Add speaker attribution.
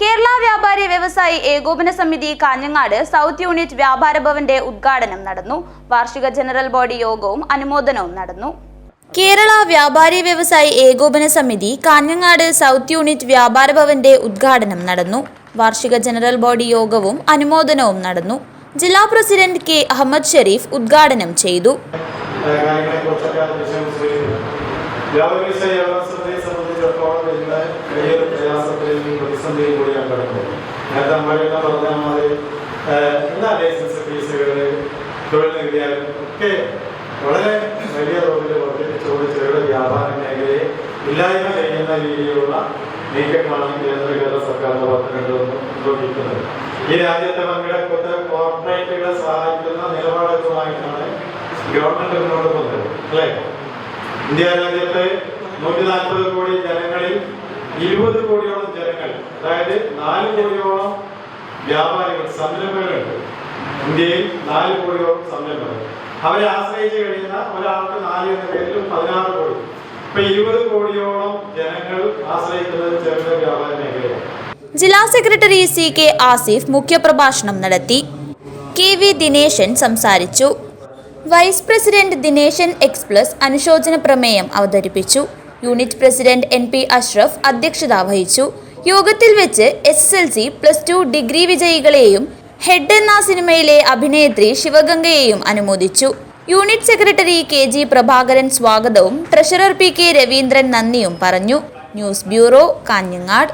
Speaker 1: കേരള വ്യാപാരി വ്യവസായി ഏകോപന സമിതി കാഞ്ഞങ്ങാട് സൗത്ത് യൂണിറ്റ് വ്യാപാര ഭവന്റെ ഉദ്ഘാടനം നടന്നു. വാർഷിക ജനറൽ ബോഡി യോഗവും അനുമോദനവും നടന്നു. കേരള വ്യാപാരി വ്യവസായി ഏകോപന സമിതി കാഞ്ഞങ്ങാട് സൗത്ത് യൂണിറ്റ് വ്യാപാര ഭവന്റെ ഉദ്ഘാടനം നടന്നു. വാർഷിക ജനറൽ ബോഡി യോഗവും അനുമോദനവും നടന്നു. ജില്ലാ പ്രസിഡന്റ് കെ അഹമ്മദ് ഷെരീഫ് ഉദ്ഘാടനം ചെയ്തു.
Speaker 2: വ്യാപാരി സംബന്ധിച്ചിടത്തോളം ഇന്ന് വലിയൊരു പ്രയാസത്തിലും എല്ലാ ലൈസൻസ് ഫീസുകൾ തൊഴിൽ നികുതിയാലും ഒക്കെ വളരെ വലിയ തോതിൽ വർദ്ധിപ്പിച്ചുകൊണ്ട് ചെറുകിട വ്യാപാര മേഖലയെ ഇല്ലായ്മ ചെയ്യുന്ന രീതിയിലുള്ള നീക്കങ്ങളാണ് കേന്ദ്ര കേരള സർക്കാരിന്റെ പദ്ധതികളിൽ ഉപയോഗിക്കുന്നത് ഈ രാജ്യത്തെ പങ്കെടുക്കുന്ന കോർപ്പറേറ്റുകളെ സഹായിക്കുന്ന നിലപാടുകളായിട്ടാണ് ഗവൺമെന്റ് മുന്നോട്ട് പോകുന്നത് അല്ലേ? ഇന്ത്യ രാജ്യത്തെ നൂറ്റി നാൽപ്പത് കോടി ജനങ്ങളിൽ ഇരുപത് കോടിയോളം ജനങ്ങൾ അതായത് നാല് കോടിയോളം വ്യാപാരികൾ സംരംഭകരുണ്ട്. ഇന്ത്യയിൽ നാല് കോടിയോളം സംരംഭകർ. അവരെ ആശ്രയിച്ച് കഴിയുന്ന ഒരാൾക്ക് നാല് എന്ന പേരിലും പതിനാറ് കോടി. ഇപ്പൊ ഇരുപത് കോടിയോളം ജനങ്ങൾ ആശ്രയിക്കുന്നത് ചെറുകിട വ്യാപാര മേഖലയാണ്.
Speaker 1: ജില്ലാ സെക്രട്ടറി സി കെ ആസിഫ് മുഖ്യപ്രഭാഷണം നടത്തി. കെ വി ദിനേശൻ സംസാരിച്ചു. വൈസ് പ്രസിഡന്റ് ദിനേശൻ എക്സ്പ്ലസ് അനുശോചന പ്രമേയം അവതരിപ്പിച്ചു. Unit president N P Ashraf അധ്യക്ഷത വഹിച്ചു. യോഗത്തിൽ വെച്ച് S L C plus two degree വിജയികളെയും head എന്ന സിനിമയിലെ അഭിനേത്രി ശിവഗംഗയെയും അനുമോദിച്ചു. Unit secretary K G Prabhakaran സ്വാഗതവും ട്രഷറർ പി കെ രവീന്ദ്രൻ നന്ദിയും പറഞ്ഞു. News bureau Kanhangad.